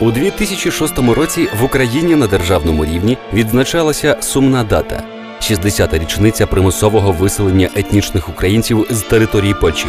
У 2006 році в Україні на державному рівні відзначалася сумна дата 60-та річниця примусового виселення етнічних українців з території Польщі.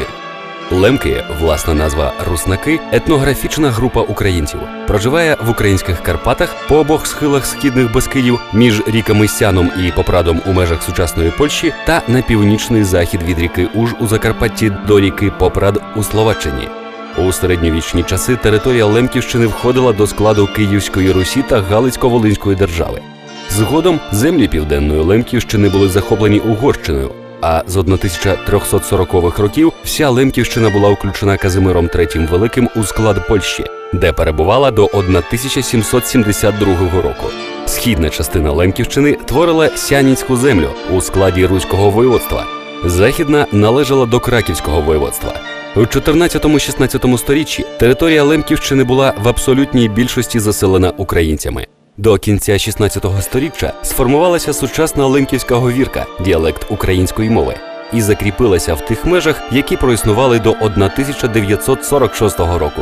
Лемки, власна назва Руснаки, етнографічна група українців, проживає в українських Карпатах по обох схилах східних Бескидів між ріками Сяном і Попрадом у межах сучасної Польщі та на північний захід від ріки Уж у Закарпатті до ріки Попрад у Словаччині. У середньовічні часи територія Лемківщини входила до складу Київської Русі та Галицько-Волинської держави. Згодом землі південної Лемківщини були захоплені Угорщиною. А з 1340-х років вся Лемківщина була включена Казимиром III Великим у склад Польщі, де перебувала до 1772 року. Східна частина Лемківщини творила Сянінську землю у складі Руського воєводства. Західна належала до Краківського воєводства. У 14-16 сторіччі територія Лемківщини була в абсолютній більшості заселена українцями. До кінця 16 століття сформувалася сучасна лемківська говірка, діалект української мови, і закріпилася в тих межах, які проіснували до 1946 року.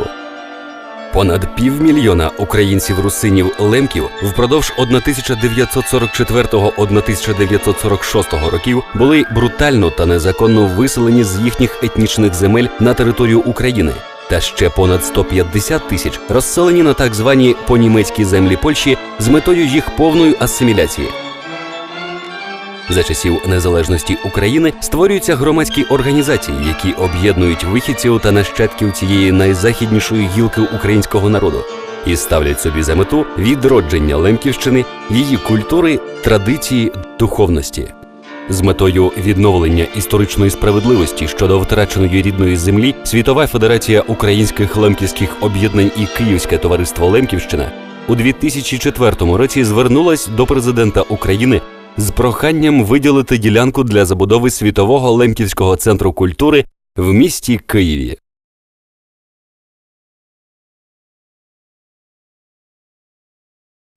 Понад півмільйона українців-русинів лемків впродовж 1944-1946 років були брутально та незаконно виселені з їхніх етнічних земель на територію України. Та ще понад 150 тисяч розселені на так звані понімецькі землі Польщі з метою їх повної асиміляції. За часів незалежності України створюються громадські організації, які об'єднують вихідців та нащадків цієї найзахіднішої гілки українського народу і ставлять собі за мету відродження Лемківщини, її культури, традиції, духовності. З метою відновлення історичної справедливості щодо втраченої рідної землі Світова Федерація українських лемківських об'єднань і Київське товариство Лемківщина у 2004 році звернулась до президента України з проханням виділити ділянку для забудови світового лемківського центру культури в місті Києві.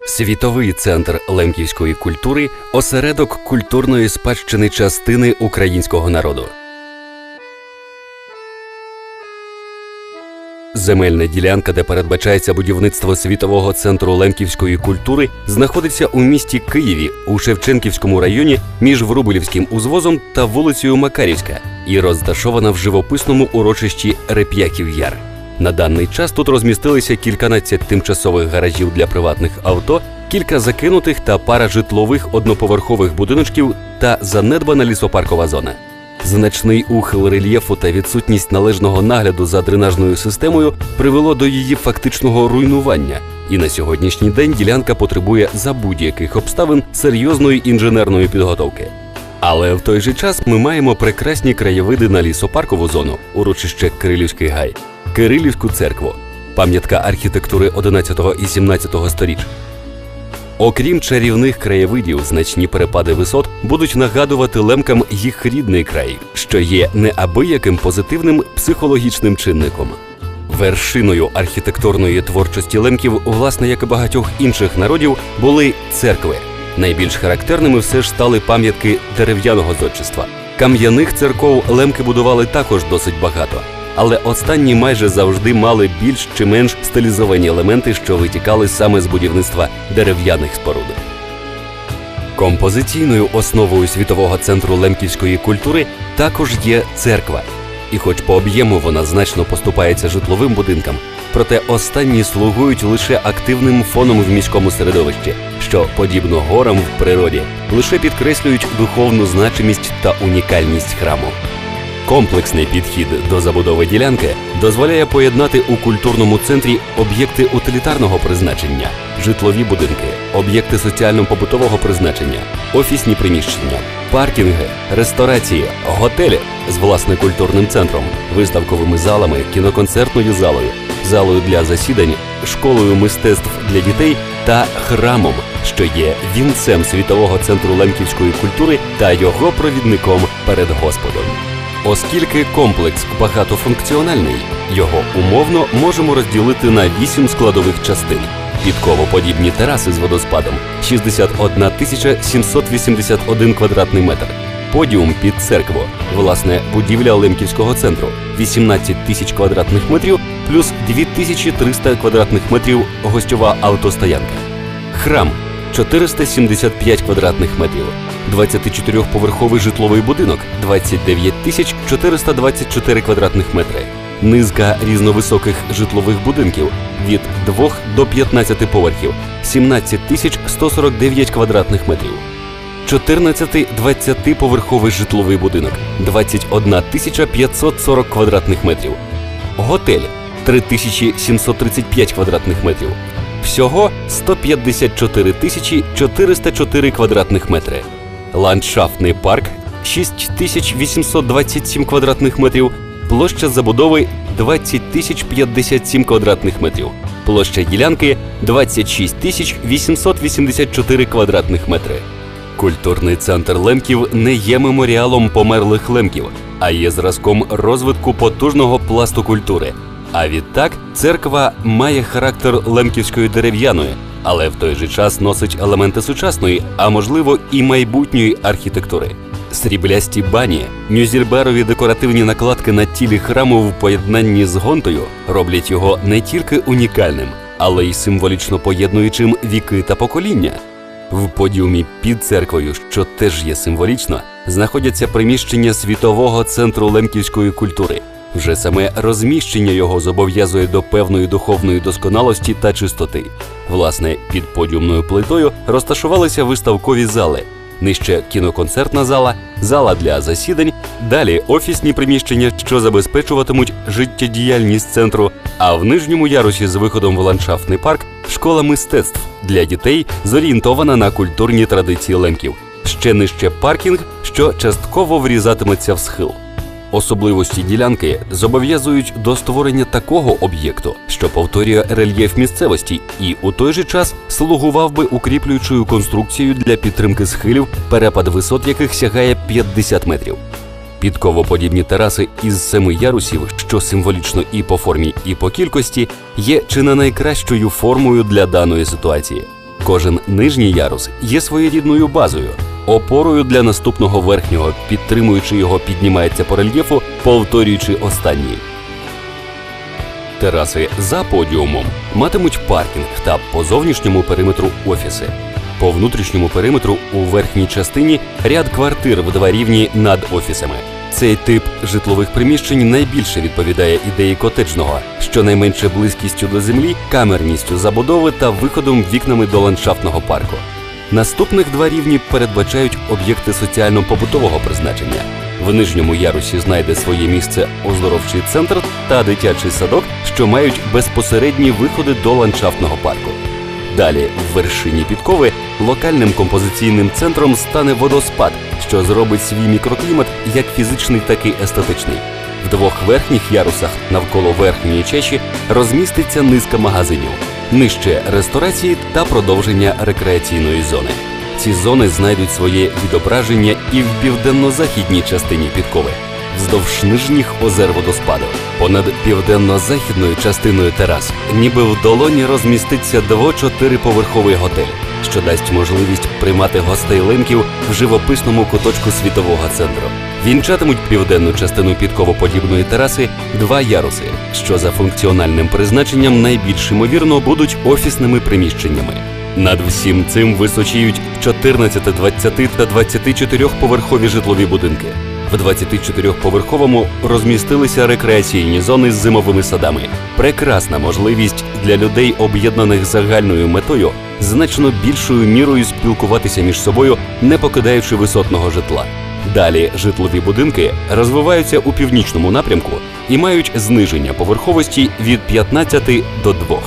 Світовий центр лемківської культури осередок культурної спадщини частини українського народу. Земельна ділянка, де передбачається будівництво світового центру лемківської культури, знаходиться у місті Києві у Шевченківському районі між Врубелівським узвозом та вулицею Макарівська і розташована в живописному урочищі Реп'яків Яр. На даний час тут розмістилися кільканадцять тимчасових гаражів для приватних авто, кілька закинутих та пара житлових одноповерхових будиночків та занедбана лісопаркова зона. Значний ухил рельєфу та відсутність належного нагляду за дренажною системою привело до її фактичного руйнування, і на сьогоднішній день ділянка потребує за будь-яких обставин серйозної інженерної підготовки. Але в той же час ми маємо прекрасні краєвиди на лісопаркову зону, урочище Кирилівський гай, Кирилівську церкву, пам'ятка архітектури 11 і 17 сторіч. Окрім чарівних краєвидів, значні перепади висот будуть нагадувати лемкам їх рідний край, що є неабияким позитивним психологічним чинником. Вершиною архітектурної творчості лемків, власне, як і багатьох інших народів, були церкви. Найбільш характерними все ж стали пам'ятки дерев'яного зодчества. Кам'яних церков лемки будували також досить багато, але останні майже завжди мали більш чи менш стилізовані елементи, що витікали саме з будівництва дерев'яних споруд. Композиційною основою світового центру лемківської культури також є церква. І хоч по об'єму вона значно поступається житловим будинкам, проте останні слугують лише активним фоном в міському середовищі, що, подібно горам в природі, лише підкреслюють духовну значимість та унікальність храму. Комплексний підхід до забудови ділянки дозволяє поєднати у культурному центрі об'єкти утилітарного призначення, житлові будинки, об'єкти соціально-побутового призначення, офісні приміщення, паркінги, ресторації, готелі з власне культурним центром, виставковими залами, кіноконцертною залою, залою для засідань, школою мистецтв для дітей та храмом, що є вінцем світового центру лемківської культури та його провідником перед Господом. Оскільки комплекс багатофункціональний, його умовно можемо розділити на вісім складових частин. Підковоподібні тераси з водоспадом 61 тисяча 781 квадратний метр. подіум під церкву, власне, будівля Лемківського центру, 18 тисяч квадратних метрів плюс 2300 квадратних метрів гостьова автостоянка. Храм 475 квадратних метрів, 24-поверховий житловий будинок 29 тисяч 424 квадратних метри, низка різновисоких житлових будинків від 2 до 15 поверхів 17 тисяч 149 квадратних метрів. 14-20 поверховий житловий будинок 21 тисяча 540 квадратних метрів. Готель 3735 квадратних метрів. Всього 154 тисячі 404 квадратних метри. Ландшафтний парк 6827 квадратних метрів. Площа забудови 20 тисяч 57 квадратних метрів. Площа ділянки 26 тисяч 884 квадратних метри. Культурний центр лемків не є меморіалом померлих лемків, а є зразком розвитку потужного пласту культури. А відтак церква має характер лемківської дерев'яної, але в той же час носить елементи сучасної, а можливо і майбутньої архітектури. Сріблясті бані, нюзільберові декоративні накладки на тілі храму в поєднанні з гонтою роблять його не тільки унікальним, але й символічно поєднуючим віки та покоління. В подіумі під церквою, що теж є символічно, знаходяться приміщення світового центру лемківської культури. Вже саме розміщення його зобов'язує до певної духовної досконалості та чистоти. Власне, під подіумною плитою розташувалися виставкові зали. Нижче кіноконцертна зала, зала для засідань, далі офісні приміщення, що забезпечуватимуть життєдіяльність центру. А в нижньому ярусі з виходом в ландшафтний парк школа мистецтв для дітей зорієнтована на культурні традиції лемків. Ще нижче паркінг, що частково врізатиметься в схил. Особливості ділянки зобов'язують до створення такого об'єкту, що повторює рельєф місцевості, і у той же час слугував би укріплюючою конструкцією для підтримки схилів, перепад висот яких сягає 50 метрів. Підковоподібні тераси із семи ярусів, що символічно і по формі, і по кількості, є чи не найкращою формою для даної ситуації. Кожен нижній ярус є своєрідною базою, опорою для наступного верхнього, підтримуючи його, піднімається по рельєфу, повторюючи останній. Тераси за подіумом матимуть паркінг та по зовнішньому периметру офіси. По внутрішньому периметру у верхній частині ряд квартир в два рівні над офісами. Цей тип житлових приміщень найбільше відповідає ідеї котеджного, щонайменше близькістю до землі, камерністю забудови та виходом вікнами до ландшафтного парку. Наступних два рівні передбачають об'єкти соціально-побутового призначення. В нижньому ярусі знайде своє місце оздоровчий центр та дитячий садок, що мають безпосередні виходи до ландшафтного парку. Далі, в вершині підкови, локальним композиційним центром стане водоспад, що зробить свій мікроклімат як фізичний, так і естетичний. В двох верхніх ярусах навколо верхньої чеші розміститься низка магазинів, нижче ресторації та продовження рекреаційної зони. Ці зони знайдуть своє відображення і в південно-західній частині підкови, вздовж нижніх озер водоспаду. Понад південно-західною частиною терас, ніби в долоні розміститься дво-чотириповерховий готель, що дасть можливість приймати гостей лемків в живописному куточку світового центру. Вінчатимуть південну частину підковоподібної тераси два яруси, що за функціональним призначенням найбільш ймовірно будуть офісними приміщеннями. Над всім цим височіють 14, 20 та 24 поверхові житлові будинки. В 24-поверховому розмістилися рекреаційні зони з зимовими садами. Прекрасна можливість для людей, об'єднаних загальною метою, значно більшою мірою спілкуватися між собою, не покидаючи висотного житла. Далі житлові будинки розвиваються у північному напрямку і мають зниження поверховості від 15 до 2.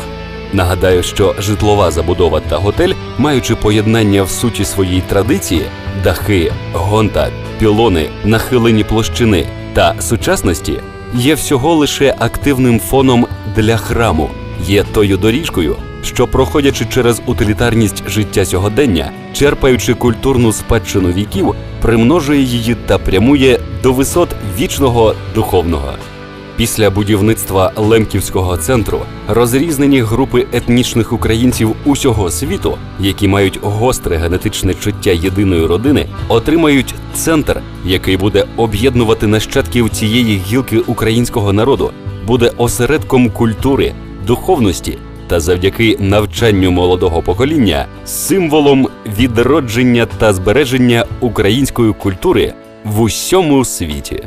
Нагадаю, що житлова забудова та готель, маючи поєднання в суті своїй традиції, дахи, гонта, пілони, нахилені площини та сучасності, є всього лише активним фоном для храму, є тою доріжкою, що, проходячи через утилітарність життя сьогодення, черпаючи культурну спадщину віків, примножує її та прямує до висот вічного духовного. Після будівництва Лемківського центру розрізнені групи етнічних українців усього світу, які мають гостре генетичне чуття єдиної родини, отримають центр, який буде об'єднувати нащадків цієї гілки українського народу, буде осередком культури, духовності та завдяки навчанню молодого покоління символом відродження та збереження української культури в усьому світі.